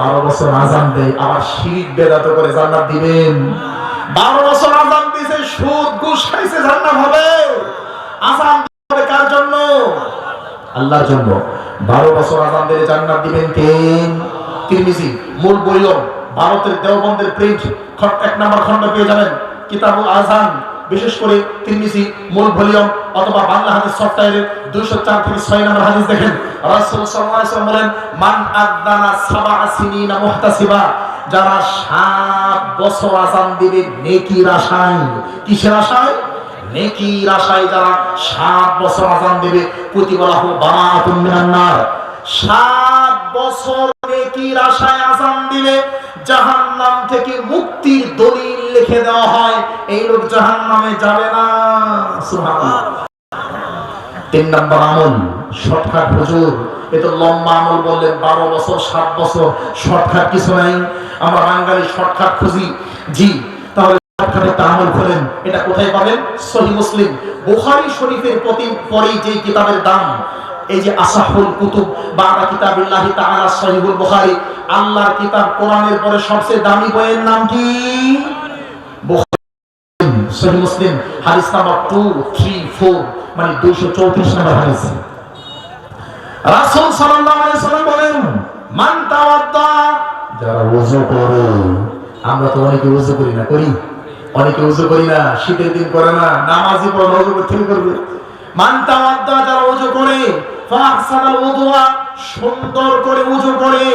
বারো বছর আজান দেয়, আবার শীত বেদাত করে জান্নাত দিবেন। বারো বছর আজান দিয়েছে, সুদ, ঘুষ খাইছে, জান্নাত হবে। আজান হবে কার জন্য? আল্লাহর জন্য। বারো বছর আজান দিলে জান্নাত দিবেন কে? তিরমিজি, মূল বইল ভারতের দেওবন্দের প্রিন্ট। এক নম্বর খণ্ড পেয়ে যাবেন, কিতাবুল আজান। বিশেষ করে তিরমিজি মূল ভলিউম অথবা বাংলা হাদিস সফটওয়্যারের দুইশো চার থেকে ছয় নম্বর হাদিস দেখেন। রাসূল সাল্লাল্লাহু আলাইহি বলেন, মান আদানা সাবআ সিনিনা মুহতাসিবা যারা সাত বছর আজান দিবে নেকির আশায় কিসের আশায়? নেকির আশায় যারা সাত বছর আজান দেবে প্রতিবলাহ বারাতুন মিনান নার। সাত বছর নেকির আশায় আজান দিলে জাহান্নাম থেকে মুক্তির দলিল লিখে দেওয়া হয়। এই লোক জাহান্নামে যাবে না। তিন নম্বর আমল, শর্টকাট হুজুর। এ তো লম্বা আমল বললেন, বারো বছর, সাত বছর, শর্টকাট কিছু নাই। আমরা বাঙালি শর্টকাট খুঁজি। জি, তাহলে আমল খোলেন। এটা কোথায় পাবেন? সহি মুসলিম। বুখারী শরীফের প্রতি পরেই যে কিতাবের দাম এই যে আসাহুল কুতুব, বাবা কিতাবিল্লাহি তাআলা সহিহুল বুখারী, আল্লাহর কিতাব কোরআনের পরে সবচেয়ে দামি বইয়ের নাম কি? সহি মুসলিম, হাদিস নাম্বার টু থ্রি ফোর মানে দুইশো চৌত্রিশ নম্বর হাদিস। রাসূল সাল্লাল্লাহু আলাইহি সাল্লাম বলেন, মান তাওয়াদ্দা যারা ওযু করে, আমরা তো অনেকে ওযু করি না, করি। অনেকে ওযু করি না, শীতের দিন করে না, নামাজি পড়ে ওযু করতে করবে। মান তাওয়াদ্দা যারা ওযু করে ফাহসানাল উযুয়া সুন্দর করে ওযু করে।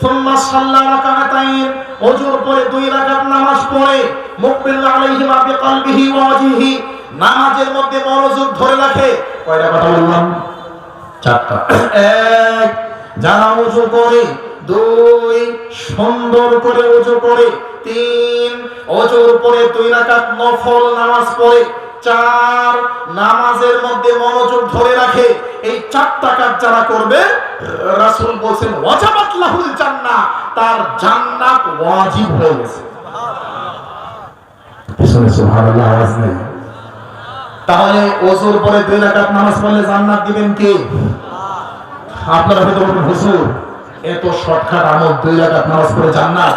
সুম্মা সাল্লা রাকাতাইন ওযুর পরে দুই রাকাত নামাজ পড়ে। মুকবিল আলাইহিমা বিকলবিহি ওয়া ওয়াজহিহি, নামাজের মধ্যে মনোযোগ ধরে রাখে। কয়টা কথা বললাম? চারটা। এক, যারা উজু করে, দুই, সুন্দর করে উজু করে। তিন অজুর পরে দুই রাকাত নফল নামাজ পড়ে। চার নামাজের মধ্যে মনোযোগ ধরে রাখে। এই চারটা কাজ যারা করবে রাসূল বলছেন ওয়াজাবাত লাহুল জান্নাহ। তার জান্নাত ওয়াজিব হয়ে গেছে। পিছনে সুবহানাল্লাহ আওয়াজ নেই। তাহলে ওজুর পরে দুই রাকাত নামাজ পড়লে জান্নাত দিবেন কে? আপনারা হয়তো বলবেন হুজুর এত শর্টকাট আমল দুই রাকাত নামাজ পড়ে জান্নাত।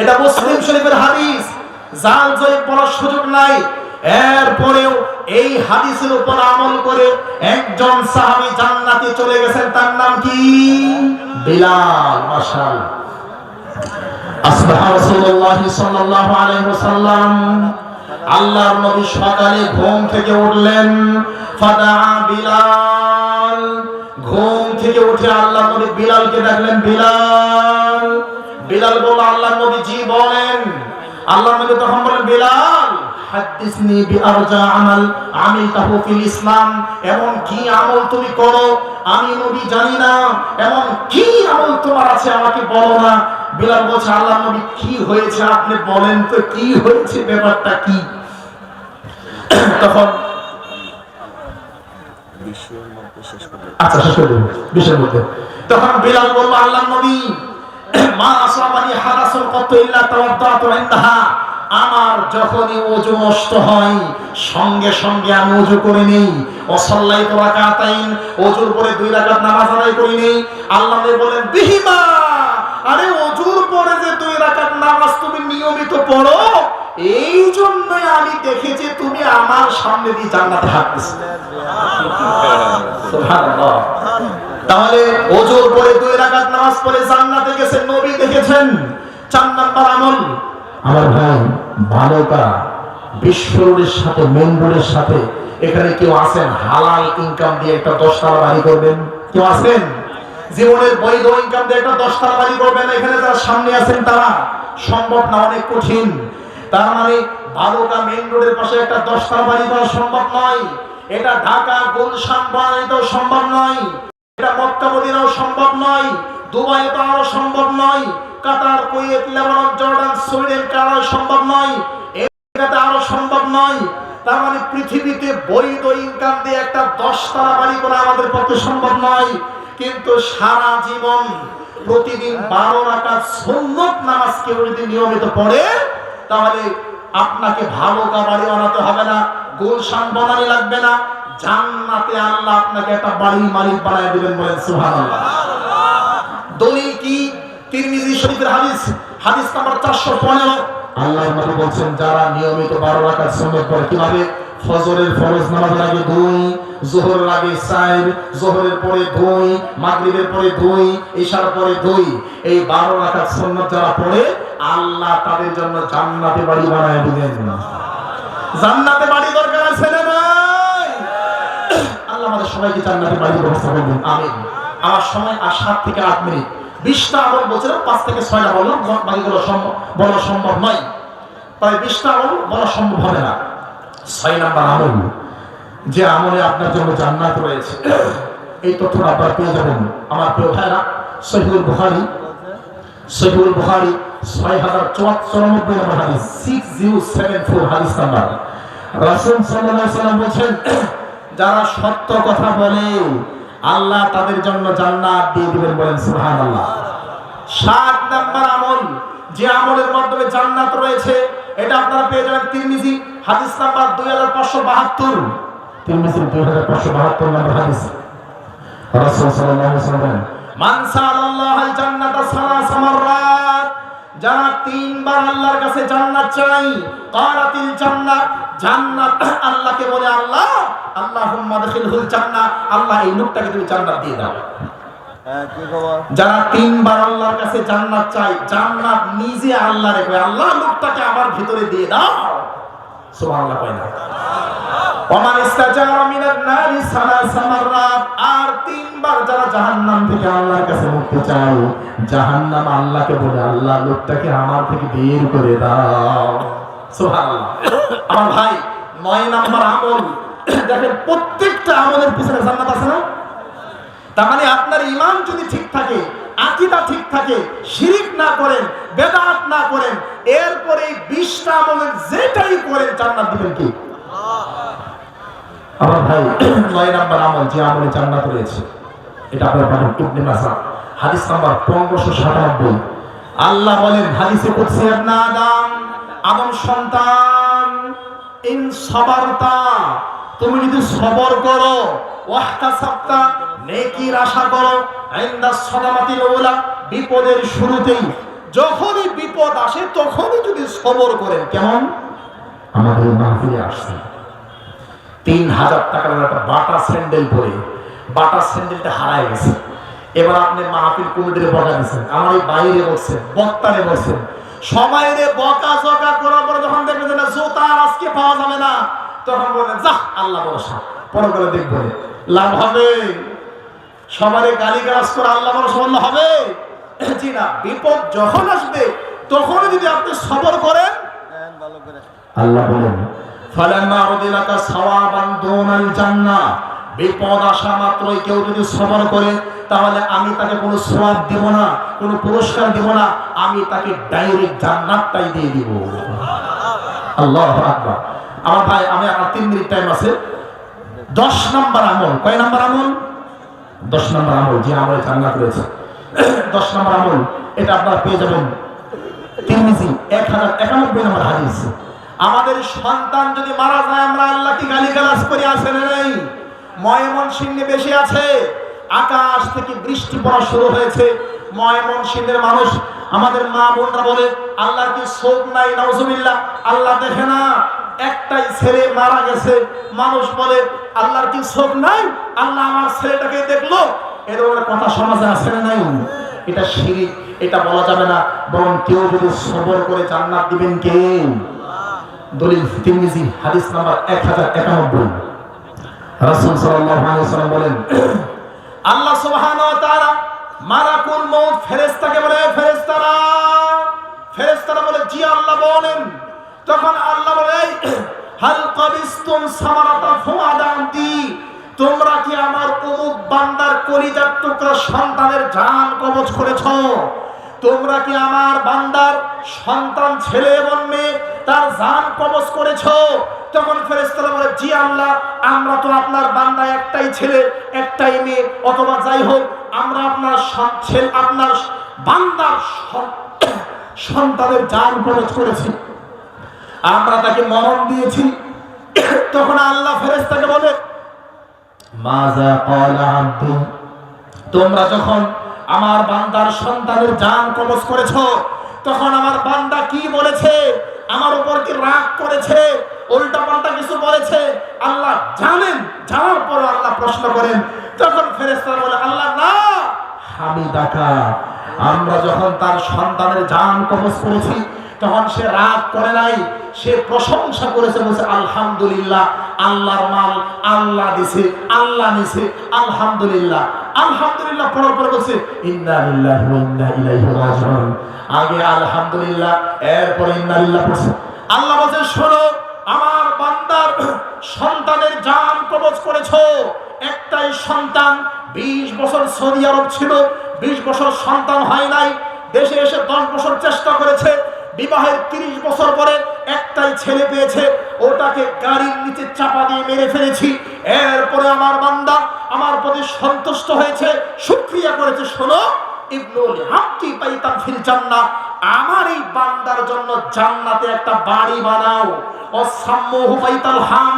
এটা মুসলিম শরীফের হাদিস। জাল জয়ীব পড়ার সুযোগ নাই। এরপরেও এই হাদিসের উপর আমল করে একজন জান্নাতে চলে গেছেন, তার নাম কি? বিলাল আসবাহ রাসূলুল্লাহ সাল্লাল্লাহু আলাইহি ওয়াসাল্লাম। আল্লাহর নবী সকালে ঘুম থেকে উঠলেন। ফাদা বিলাল। ঘুম থেকে উঠে আল্লাহ নবী বিলালকে ডাকলেন, বিলাল বিলাল বলল, আল্লাহ নবী জি বলেন। আল্লাহ নবী তখন বলেন, বিলাল হাদিসনি বিআরজা আমাল আমিলতাহু ফিল ইসলাম। এমন কি আমল তুমি করো? আমি নবী জানি না। এমন কি আমল তোমার আছে আমাকে বলো না। বিলাল বলছে, আল্লাহ নবী, কি হয়েছে আপনি বলেন তো, কি হয়েছে, ব্যাপারটা কি? তখন আচ্ছা তখন বিলাল বলল, আল্লাহ নবী, মা আসাবানি হারাসুল কত ইল্লা তাওয়াদ্দাতু ইনদাহা। আমার যখনই ওযু নষ্ট হয়, সঙ্গে সঙ্গে আমি ওযু করে নেই। অসাল্লাই তো রাকাতাইন ওযুর পরে দুই রাকাত নামাজ আদায় করি নেই। আল্লাহ বলেন বিহিমা আরে ওযুর পরে যে দুই রাকাত নামাজ তুমি নিয়মিত পড়ো, এই জন্য আমি দেখেছি তুমি আমার সামনে দিয়ে জান্নাতে হাঁটতেছো। তাহলে ওজোর পরে দুই রাকাত নামাজ পড়ে জান্নাতে গেছেন নবী দেখেছেন। চার নাম্বার আমল আমার ভাই ভালোটা বিশ্ব রোডের সাথে মেন রোডের সাথে, এখানে কেউ আছেন? হালাল ইনকাম দিয়ে একটা দশতলা বাড়ি করবেন। কেউ আছেন? জীবনের বৈধ ইনকাম দিয়ে একটা দশতলা বাড়ি করবেন। এখানে যারা সামনে আছেন তারা, সম্ভব না, অনেক কঠিন। তার মানে বারোটা মেন রোডের পাশে একটা দশতলা বাড়ি করা সম্ভব নয়। এটা ঢাকা, গুলশান বানাইতেও সম্ভব নয়। এটা মক্কা মদিনাও সম্ভব নয়। দুবাই তো আরও সম্ভব নয়। Qatar, Kuwait, Lebanon, Jordan, Sweden, Canada সম্ভব নয়। আমেরিকাতে আরও সম্ভব নয়। তার মানে পৃথিবীতে বৈধ ইনকাম দিয়ে একটা দশতলা বাড়ি করা আমাদের পক্ষে সম্ভব নয়। কিন্তু সারা জীবন প্রতিদিন বারো রাকাত সুন্নত নামাজ কেউ যদি নিয়মিত পড়ে, তাহলে আপনাকে ভালো কাবাড়ি বানাতে হবে না গুলশান বানানি লাগবে না। জান্নাতে আল্লাহ আপনাকে একটা বাড়ি মালিক বানায় দিবেন বলেন সুবহানাল্লাহ। দলিল কি? তিরমিজি শরীফের হাদিস হাদিস নাম্বার 415 আল্লাহর নবী বলছেন যারা নিয়মিত 12 রাকাত সুন্নাত পড়ে কীভাবে? ফজরের ফরজ নামাজের আগে দুই জোহরের আগে চার জোহরের পরে দুই মাগরিবের পরে দুই ঈশার পরে দুই। এই 12 রাকাত সুন্নাত যারা পড়ে আল্লাহ তাদের জন্য জান্নাতে বাড়ি বানায় দিবেন জান্নাতে বাড়ি দরকার আছে না নাই? আল্লাহ আমাদের সবাইকে জান্নাতে বাড়ির ব্যবস্থা করবেন আমিন। আমার সময় আর সাত থেকে আট মিনিট। বিশটা আমল বলছিলাম, পাঁচ থেকে ছয়টা বললাম বাকিগুলো সম্ভব, বলা সম্ভব নয়। তাই বিশটা আমল বলা সম্ভব হবে না। ছয় নাম্বার আমল, যে আমলে আপনার জন্য জান্নাত রয়েছে। এই তথ্যটা আপনারা পেয়ে যাবেন। আমার প্রিয় ভাইরা সহিউল বুখারী সহিউল বুখারী ছয় হাজার চুরানব্বই নম্বর হাদিস সিক্স জিরো সেভেন ফোর হাদিস নাম্বার। রাসূল আলাইহি সাল্লাম বলছেন, যারা সত্য কথা বলে আল্লাহ তাদের জন্য জান্নাত দিয়ে দিবেন বলেন, সুবহানাল্লাহ। সাত নাম্বার আমল, যে আমলের মাধ্যমে জান্নাত রয়েছে, এটা আপনারা পেয়ে যাবেন তিরমিজি, হাদিস নাম্বার দুই হাজার পাঁচশো বাহাত্তর। দুই হাজার পাঁচশো বাহাত্তর নম্বর হাদিস। রাসূল সাল্লাল্লাহু আলাইহি ওয়াসাল্লাম মান সাআলাল্লাহাল জান্নাতা সালাসা মাররাত। যারা তিনবার আল্লাহর কাছে জান্নাত চাই কারাতিল জান্নাত? জান্নাত আল্লাহকে বলে আল্লাহ আল্লাহুম্মা দখিলহুল জান্নাহ আল্লাহ এই লোকটাকে তুমি জান্নাত দিয়ে দাও। হ্যাঁ যারা তিনবার আল্লাহর কাছে জান্নাত চাই জান্নাত নিজে আল্লাহ রেখে আল্লাহ লোকটাকে আমার ভিতরে দিয়ে দাও। সুবহানাল্লাহ কয় না। ওমান ইস্তাজারা নারি আর তিনবার যারা জাহান্নাম থেকে আল্লাহর কাছে মুক্তি জাহান্নাম আল্লাহকে বলে, আল্লাহ, লোকটাকে আমার থেকে বের করে দাও। সুবহানাল্লাহ। আমার ভাই, নয় আমল। দেখেন, প্রত্যেকটা পিছনে জান্নাত আছে না? তার মানে আপনার ইমান যদি ঠিক থাকে, আকিদা ঠিক থাকে, শিরিক না করেন, বেদাত না করেন, এরপরে বিশটা আমলের যেটাই করেন, জান্নাত দিবেন কি? আমার ভাই নয় নাম্বার আমল যে আমলে জান্নাত রয়েছে, এটা আপনার পাবেন ইবনে মাসা। হাদিস নাম্বার পনেরোশো সাতানব্বই। আল্লাহ বলেন, হাদিসে কুদসি ইবনে আদম সন্তান, ইন সবারতা, তুমি যদি সবর করো, ওয়াহতা সাপ্তা নেকির আশা করো, ইনদা সদামাতিল উলা, বিপদের শুরুতেই যখনই বিপদ আসে, তখনই যদি সবর করেন, কেমন? আমাদের মাহফিলে আসছে। তিন হাজার টাকার একটা বাটা স্যান্ডেল পরে বাটা স্যান্ডেলটা হারায় গেছে। এবার আপনি মাহফিল কমিটির বকা দিচ্ছেন আমার এই বাইরে বসছেন বক্তারে বসছেন। সময় রে বকা জকা করার পরে যখন দেখবেন যে না জোতা আজকে পাওয়া যাবে না তখন বলবেন যা আল্লাহ ভরসা পরে করে দেখব লাভ হবে। সবারে গালি গালাজ করে আল্লাহ ভরসা বললে হবে? জি না বিপদ যখন আসবে তখন যদি আপনি সবর করেন হ্যাঁ আল্লাহ বলেন ফালাম্মা উদিলাকা সাওয়াবান দুনাল জান্নাহ। বিপদ আসা মাত্রই কেউ যদি সবর করে, তাহলে আমি তাকে কোনো সওয়াব দেব না, কোনো পুরস্কার দেব না, আমি তাকে ডাইরেক্ট জান্নাতটাই দিয়ে দিব। আল্লাহু আকবার। আমার ভাই আমি আর তিন মিনিট টাইম আছে। দশ নম্বর আমল। কয় নম্বর আমল? দশ নম্বর আমল, যে আমলে জান্নাত রয়েছে। দশ নম্বর আমল, এটা আপনারা পেয়ে যাবেন। তিরমিজি, এক হাজার একানব্বই নম্বর হাদিস। আমাদের সন্তান যদি মারা যায়, আমরা আল্লাহকে গালি গালাজ করে আসে নেই? ময়মন সিংহে বেশি আছে। আকাশ থেকে বৃষ্টি পড়া শুরু হয়েছে। ময়মন সিংহের মানুষ, আমাদের মা বোনরা বলে আল্লাহ কি শোক নাই, নাউজুবিল্লাহ। আল্লাহ দেখে না, একটাই ছেলে মারা গেছে। মানুষ বলে, আল্লাহর কি শোক নাই? আল্লাহ আমার ছেলেটাকে দেখল। এর ধরনের কথা সমাজে আছে না নাই? এটা শিরিক, এটা বলা যাবে না। বরং কেউ যদি সবর করে জান্নাত দিবেন কে? দলিল তিরমিজি হাদিস নাম্বার এক হাজার একানব্বই। রাসূল ওয়াসাল্লাম বলেন আল্লাহ সুবহানাহু ওয়া তাআলা মালাকুল মউত ফেরেশতাকে বলে ফেরেশতারা ফেরেশতারা বলে জি আল্লাহ বলেন। তখন আল্লাহ বলে "এই, হাল কাবিস্তুম সামারাতা ফুআদান্তি তোমরা কি আমার অমুক বান্দার কলিজার টুকরা সন্তানের জান কবজ করেছ? তোমরা কি আমার বান্দার সন্তান, ছেলে এবং মেয়ে তার জান কবজ করেছ? তখন ফেরেশতারা বলে, জি আল্লাহ, আমরা তো আপনার বান্দা, একটাই ছেলে, একটাই মেয়ে। অথবা যাই হোক, আমরা আপনার ছেলে, আপনার বান্দার সন্তানের জান কবজ করেছি। আমরা তাকে মরণ দিয়েছি। তখন আল্লাহ ফেরেস্তাকে বলে মাজা তোমরা যখন আমার বান্দার সন্তানের জান কবজ করেছ। তখন আমার বান্দা কি বলেছে? আমার উপর কি রাগ করেছে? উল্টা পাল্টা কিছু বলেছে? আল্লাহ জানেন। জানার পর আল্লাহ প্রশ্ন করেন। তখন ফেরেস্তারা বলে, আল্লাহ না। আমি ডাকা আমরা যখন তার সন্তানের জান কবজ করেছি তখন সে রাগ করে নাই, সে প্রশংসা করেছে, বলছে, আলহামদুলিল্লাহ, আল্লাহর মাল, আল্লাহ দিছে, আল্লাহ নিছে, আলহামদুলিল্লাহ। আলহামদুলিল্লাহ পড়ার পরে বলছে আগে আলহামদুলিল্লাহ, এরপর ইন্না লিল্লাহ পড়ছে। আল্লাহ বলছে, শোনো, আমার বান্দার সন্তানের জান কবজ করেছ। একটাই সন্তান 20 বছর সৌদি আরব ছিল 20 বছর সন্তান হয় নাই, দেশে এসে 10 বছর চেষ্টা করেছে বিবাহের 30 বছর পরে একটাই ছেলে পেয়েছে, ওটাকে গাড়ির নিচে চাপা দিয়ে মেরে ফেলেছি। এরপরে আমার বান্দা আমার প্রতি সন্তুষ্ট হয়েছে শুকরিয়া করেছে, শোনো ইবনুল আমার এই বান্দার জন্য জান্নাতে একটা বাড়ি বানাও। ও সাম্মহু বাইতাল হাম,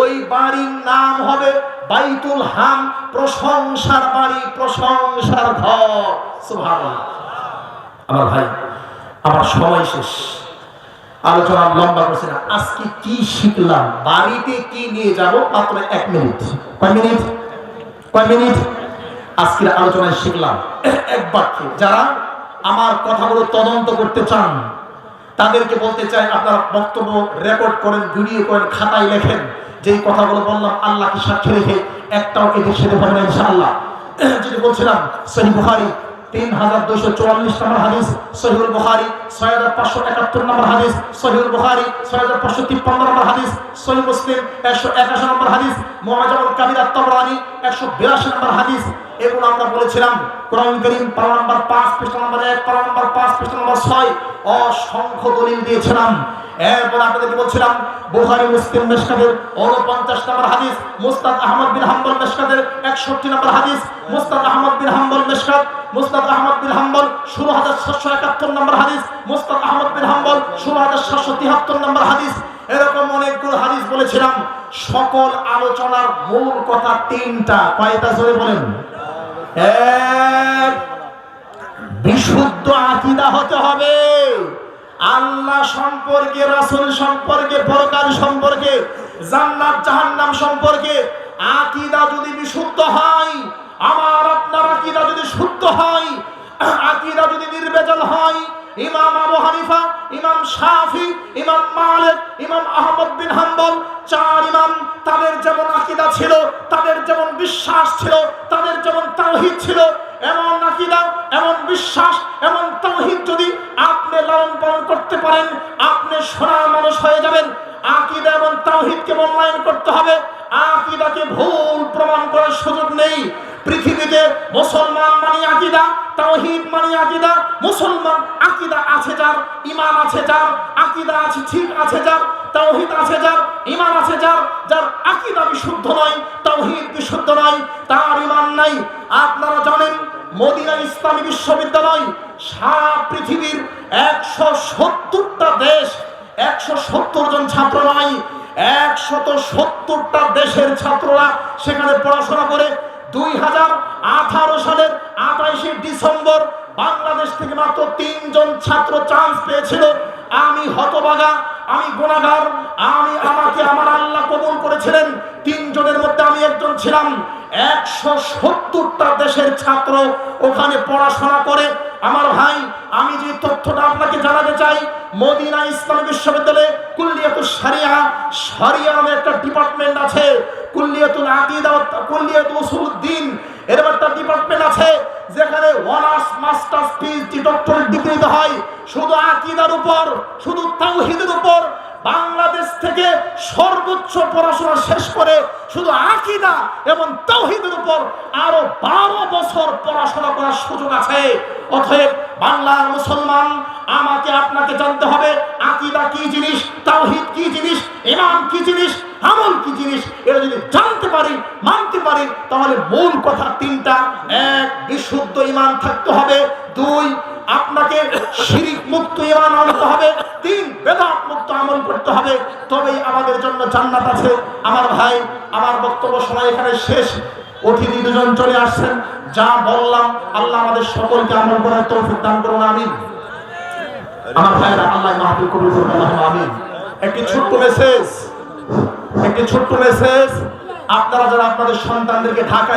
ওই বাড়ির নাম হবে বাইতুল হাম, প্রশংসার বাড়ি, প্রশংসার সুবহানাল্লাহ। আমার ভাই আমার সময় শেষ। আলোচনা লম্বা করছে না। আজকে কি শিখলাম? বাড়িতে কি নিয়ে যাব? মাত্র এক মিনিট। কয় মিনিট? কয় মিনিট? আজকের আলোচনায় শিখলাম। এক বাক্যে, যারা আমার কথাগুলো তদন্ত করতে চান, তাদেরকে বলতে চাই, আপনারা বক্তব্য রেকর্ড করেন, ভিডিও করেন, খাতায় লেখেন। যেই কথাগুলো বললাম, আল্লাহকে সাক্ষী রেখে একটাও এদের সেতে পারবে না, ইনশাআল্লাহ। যেটি বলছিলাম, সহি বুখারি তিন হাজার দুশো চুয়াল্লিশ নম্বর হাদিস সহিউল বুখারি, ছয় হাজার পাঁচশো একাত্তর নম্বর হাদিস সহিউল বুখারি, ছয় হাজার পাঁচশো তিপ্পান্ন নম্বর হাদিস সহি মুসলিম একশো একাশি নম্বর হাদিস মোহাজামুল কাবির আত্মরানি একশো বিরাশি নম্বর হাদিস। এগুলো আমরা বলেছিলাম, কোরআন করিম, পারা নম্বর পাঁচ, পৃষ্ঠা নম্বর এক, পারা নম্বর পাঁচ, পৃষ্ঠা নম্বর ছয়, অসংখ্য দলিল দিয়েছিলাম। এরপর আপনাদেরকে বলছিলাম, বুখারী, মুসলিম মেশকাতের উনপঞ্চাশ নম্বর হাদিস, মুস্তাদ আহমদ বিন হাম্বল মেশকাতের একষট্টি নম্বর হাদিস, মুস্তাদ আহমদ বিন হাম্বল মেশকাত, মুস্তাদ আহমদ বিন হাম্বল ষোলো হাজার সাতশো একাত্তর নম্বর হাদিস, মুস্তাদ আহমদ বিন হাম্বল ষোলো হাজার সাতশো তিয়াত্তর নম্বর হাদিস। এরকম অনেকগুলো হাদিস বলেছিলাম, সকল আলোচনার মূল কথা তিনটা। কয়টা জোরে বলেন? এক বিশুদ্ধ আকিদা হতে হবে। আল্লাহ সম্পর্কে, রাসুল সম্পর্কে, পরকাল সম্পর্কে, জান্নাত, জাহান্নাম সম্পর্কে আকিদা যদি বিশুদ্ধ হয়, আমার আপনার আকিদা যদি শুদ্ধ হয়, আকিদা যদি নির্বেজাল হয় ইমাম আবু হানিফা, ইমাম শাফি, ইমাম মালিক, ইমাম আহমদ বিন হাম্বল, চার ইমাম, তাদের যেমন আকিদা ছিল, তাদের যেমন বিশ্বাস ছিল, তাদের যেমন তাওহীদ ছিল, এমন আকিদা, এমন বিশ্বাস, এমন তাওহীদ যদি আপনি লালন পালন করতে পারেন, আপনি সোনার মানুষ হয়ে যাবেন। আকিদা এবং তাওহীদকে মূল্যায়ন করতে হবে। আকিদাকে ভুল প্রমাণ করার সুযোগ নেই। পৃথিবীতে মুসলমান মানে আকিদা, তাওহীদ মানে আকিদা, মুসলমান আকিদা আছে যার, ঈমান আছে যার, আকিদা আছে, ঠিক আছে যার, তাওহীদ আছে যার, ঈমান আছে যার যার আকিদা বিশুদ্ধ নয়, তাওহীদ বিশুদ্ধ নয়, তার ঈমান নাই। আপনারা জানেন, মদিনা ইসলামী বিশ্ববিদ্যালয় সারা পৃথিবীর একশো সত্তরটা দেশ, একশো সত্তর জন ছাত্র নয়, একশত সত্তরটা দেশের ছাত্ররা সেখানে পড়াশোনা করে দুই হাজার আঠারো সালের আঠাইশে ডিসেম্বর বাংলাদেশ থেকে মাত্র তিনজন ছাত্র চান্স পেয়েছিল। আমি হতবাগা, আমি গুণাগার, আমি আমাকে আমার আল্লাহ কবুল করেছিলেন। তিনজনের মধ্যে আমি একজন ছিলাম। একশো সত্তরটা দেশের ছাত্র ওখানে পড়াশোনা করে। আমার ভাই, আমি যে তথ্যটা আপনাকে জানাতে চাই, মদিনা ইসলাম বিশ্ববিদ্যালয়ে কুল্লিয়াতুল সারিয়া সারিয়া নামে একটা ডিপার্টমেন্ট আছে। কুল্লিয়াতুল আকিদা কুল্লিয়াতুল উসুলউদ্দিন এরকম একটা ডিপার্টমেন্ট আছে, যেখানে honours masters PhD doctorate degree হয়। শুধু আকিদার উপর, শুধু তাওহীদের উপর। বাংলাদেশ থেকে সর্বোচ্চ পড়াশোনা শেষ করে শুধু আকিদা এবং তাওহীদের উপর আরও বারো বছর পড়াশোনা করার সুযোগ আছে। অতএব বাংলার মুসলমান, আমাকে আপনাকে জানতে হবে, আকিদা কি জিনিস, তাওহীদ কি জিনিস ইমান কি জিনিস আমল কি জিনিস? এটা যদি জানতে পারি, মানতে পারি, তাহলে মূল কথা তিনটা। এক, বিশুদ্ধ ইমান থাকতে হবে। দুই, আপনাকে শিরিক মুক্ত ইমান আনতে হবে। তিন, বেদাত মুক্ত আমল করতে হবে। তবেই আমাদের জন্য জান্নাত আছে। আমার ভাই, আমার বক্তব্য সময় এখানে শেষ। অতিথি দুজন চলে আসছেন। যা বললাম, আল্লাহ আমাদের সকলকে আমল করার তৌফিক দান করুন, আমিন। আমার ভাইরা, আল্লাহ মাহফিল করুন আমিন। একটি ছোট্ট মেসেজ একটি ছোট্ট মেসেজ আপনারা যারা আপনাদের সন্তানদেরকে ঢাকায়